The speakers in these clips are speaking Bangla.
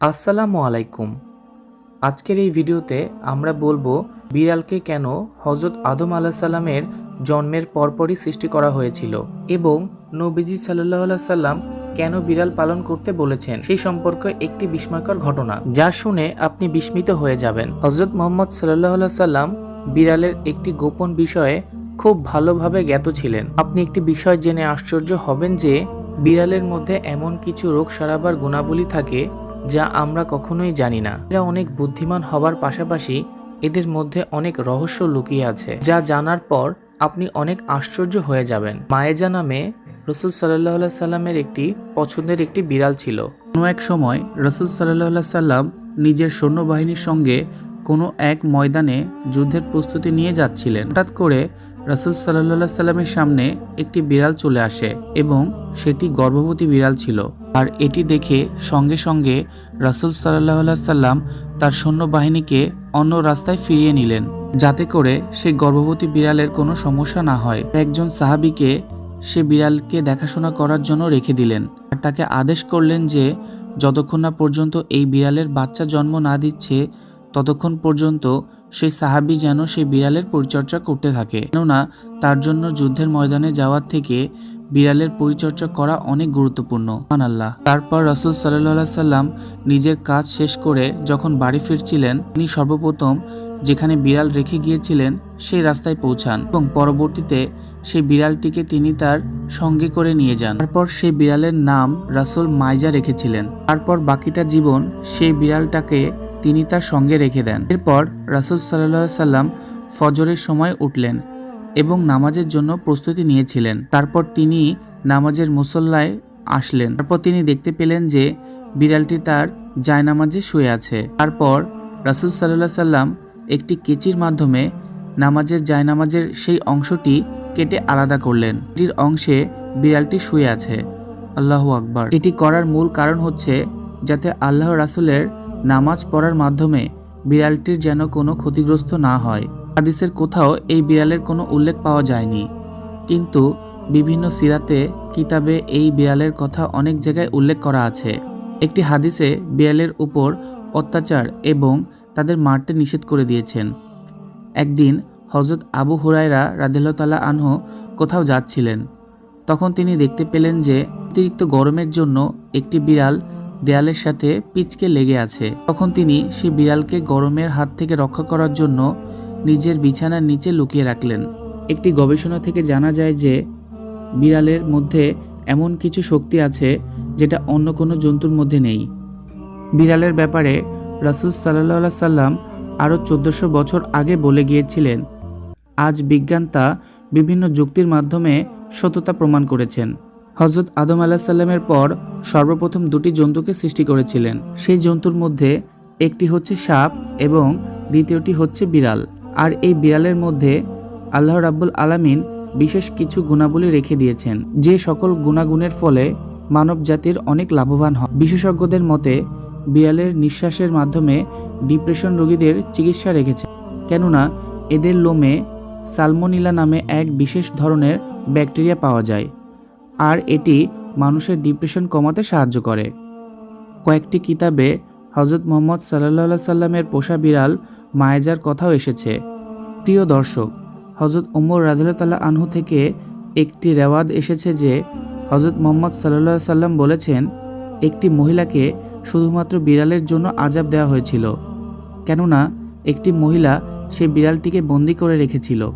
আসসালামু আলাইকুম। আজকের এই ভিডিওতে আমরা বলব বিড়ালকে কেন হজরত আদম আলাহ সাল্লামের জন্মের পরপরই সৃষ্টি করা হয়েছিল এবং নবীজি সাল্লাহ সাল্লাম কেন বিড়াল পালন করতে বলেছেন সেই সম্পর্কে একটি বিস্ময়কর ঘটনা, যা শুনে আপনি বিস্মিত হয়ে যাবেন। হজরত মোহাম্মদ সাল্লাহ সাল্লাম বিড়ালের একটি গোপন বিষয়ে খুব ভালোভাবে জ্ঞাত ছিলেন। আপনি একটি বিষয় জেনে আশ্চর্য হবেন যে বিড়ালের মধ্যে এমন কিছু রোগ সারাবার গুণাবলী থাকে যা আমরা কখনোই জানি না। এরা অনেক বুদ্ধিমান হবার পাশাপাশি এদের মধ্যে অনেক রহস্য লুকিয়ে আছে, যা জানার পর আপনি অনেক আশ্চর্য হয়ে যাবেন। মায়েজা নামে রসুল সাল্লাহ সাল্লামের একটি পছন্দের একটি বিড়াল ছিল। কোনো এক সময় রসুল সাল্লাহ সাল্লাম নিজের সৈন্যবাহিনীর সঙ্গে কোনো এক ময়দানে যুদ্ধের প্রস্তুতি নিয়ে যাচ্ছিলেন। হঠাৎ করে রসুল সাল্লাহ সাল্লামের সামনে একটি বিড়াল চলে আসে এবং সেটি গর্ভবতী বিড়াল ছিল। আর এটি দেখে সঙ্গে সঙ্গে রসুল সাল্লাহ সাল্লাম তার সৈন্যবাহিনীকে অন্য রাস্তায় ফিরিয়ে নিলেন, যাতে করে সেই গর্ভবতী বিড়ালের কোনো সমস্যা না হয়। একজন সাহাবিকে সে বিড়ালকে দেখাশোনা করার জন্য রেখে দিলেন। আর তাকে আদেশ করলেন যে, যতক্ষণ না পর্যন্ত এই বিড়ালের বাচ্চা জন্ম না দিচ্ছে, ততক্ষণ পর্যন্ত সেই সাহাবি যেন সেই বিড়ালের পরিচর্যা করতে থাকে। কেননা তার জন্য যুদ্ধের ময়দানে যাওয়ার থেকে বিড়ালের পরিচর্যা করা অনেক গুরুত্বপূর্ণ। মান আল্লাহ তারপর রসুল সাল্লাহ সাল্লাম নিজের কাজ শেষ করে যখন বাড়ি ফিরছিলেন, তিনি সর্বপ্রথম যেখানে বিড়াল রেখে গিয়েছিলেন, সেই রাস্তায় পৌঁছান এবং পরবর্তীতে সেই বিড়ালটিকে তিনি তার সঙ্গে করে নিয়ে যান। তারপর সেই বিড়ালের নাম রাসুল মাইজা রেখেছিলেন। তারপর বাকিটা জীবন সেই বিড়ালটাকে তিনি তার সঙ্গে রেখে দেন। এরপর রাসুল সাল্লাহ সাল্লাম ফজরের সময় উঠলেন এবং নামাজের জন্য প্রস্তুতি নিয়েছিলেন। তারপর তিনি নামাজের মুসল্লায় আসলেন। তারপর তিনি দেখতে পেলেন যে বিড়ালটি তার জায়নামাজে শুয়ে আছে। তারপর রাসুল সাল্লাহ সাল্লাম একটি কেচির মাধ্যমে নামাজের জায়নামাজের সেই অংশটি কেটে আলাদা করলেন। এটির অংশে বিড়ালটি শুয়ে আছে। আল্লাহ আকবার। এটি করার মূল কারণ হচ্ছে যাতে আল্লাহ রাসুলের নামাজ পড়ার মাধ্যমে বিড়ালটির যেন কোনো ক্ষতিগ্রস্ত না হয়। হাদিসের কোথাও এই বিড়ালের কোনো উল্লেখ পাওয়া যায়নি। কিন্তু বিভিন্ন সিরাতে, কিতাবে এই বিড়ালের কথা অনেক জায়গায় উল্লেখ করা আছে। একটি হাদিসে বিড়ালের উপর অত্যাচার এবং তাদের মারতে নিষেধ করে দিয়েছেন। একদিন হজরত আবু হুরায়রা রাদিল্লাহ আনহ কোথাও যাচ্ছিলেন। তখন তিনি দেখতে পেলেন যে অতিরিক্ত গরমের জন্য একটি বিড়াল দেয়ালের সাথে পিচকে লেগে আছে। তখন তিনি সেই বিড়ালকে গরমের হাত থেকে রক্ষা করার জন্য নিজের বিছানার নিচে লুকিয়ে রাখলেন। একটি গবেষণা থেকে জানা যায় যে, বিড়ালের মধ্যে এমন কিছু শক্তি আছে যেটা অন্য কোনো জন্তুর মধ্যে নেই। বিড়ালের ব্যাপারে রাসুল সাল্লাহ সাল্লাম আরও চোদ্দোশো বছর আগে বলে গিয়েছিলেন, আজ বিজ্ঞান তা বিভিন্ন যুক্তির মাধ্যমে সততা প্রমাণ করেছেন। হজরত আদম আলাহ সাল্লামের পর সর্বপ্রথম দুটি জন্তুকে সৃষ্টি করেছিলেন। সেই জন্তুর মধ্যে একটি হচ্ছে সাপ এবং দ্বিতীয়টি হচ্ছে বিড়াল। আর এই বিড়ালের মধ্যে আল্লাহ রাব্বুল আলামিন বিশেষ কিছু গুণাবলী রেখে দিয়েছেন, যে সকল গুণাগুণের ফলে মানব জাতির অনেক লাভবান হয় বিশেষজ্ঞদের মতে, বিড়ালের নিঃশ্বাসের মাধ্যমে ডিপ্রেশন রোগীদের চিকিৎসা রেখেছে, কেননা এদের লোমে সালমোনিলা নামে এক বিশেষ ধরনের ব্যাকটেরিয়া পাওয়া যায়। আর এটি মানুষের ডিপ্রেশন কমাতে সাহায্য করে। কয়েকটি কিতাবে হজরত মোহাম্মদ সাল্লাহ সাল্লামের পোষা বিড়াল মায়েজার কথাও এসেছে। প্রিয় দর্শক হজরত ওমর রাদিল্লাহ আনহু থেকে একটি রেওয়াদ এসেছে যে হজরত মোহাম্মদ সাল্লাহ সাল্লাম বলেছেন, একটি মহিলাকে শুধুমাত্র বিড়ালের জন্য আজাব দেওয়া হয়েছিল, কেননা একটি মহিলা সে বিড়ালটিকে বন্দি করে রেখেছিল।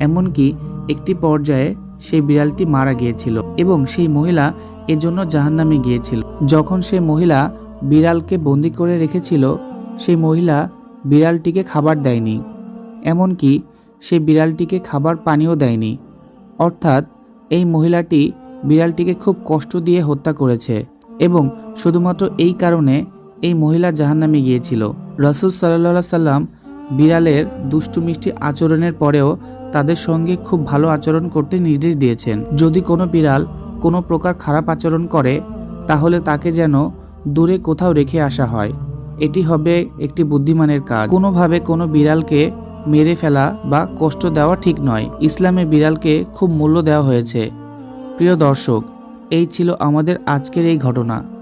এমনকি একটি পর্যায়ে সেই বিড়ালটি মারা গিয়েছিল এবং সেই মহিলা এজন্য জাহান্নামে গিয়েছিল। যখন সে মহিলা বিড়ালকে বন্দি করে রেখেছিল, সেই মহিলা বিড়ালটিকে খাবার দেয়নি। এমনকি সে বিড়ালটিকে খাবার পানিও দেয়নি। অর্থাৎ এই মহিলাটি বিড়ালটিকে খুব কষ্ট দিয়ে হত্যা করেছে এবং শুধুমাত্র এই কারণে এই মহিলা জাহান্নামে গিয়েছিল। রসুল সাল্লাহ সাল্লাম বিড়ালের দুষ্টু মিষ্টি আচরণের পরেও তাদের সঙ্গে খুব ভালো আচরণ করতে নির্দেশ দিয়েছেন। যদি কোনো বিড়াল কোনো প্রকার খারাপ আচরণ করে, তাহলে তাকে যেন দূরে কোথাও রেখে আসা হয়। এটি হবে একটি বুদ্ধিমানের কাজ। কোনোভাবে কোনো বিড়ালকে মেরে ফেলা বা কষ্ট দেওয়া ঠিক নয়। ইসলামে বিড়ালকে খুব মূল্য দেওয়া হয়েছে। প্রিয় দর্শক, এই ছিল আমাদের আজকের এই ঘটনা।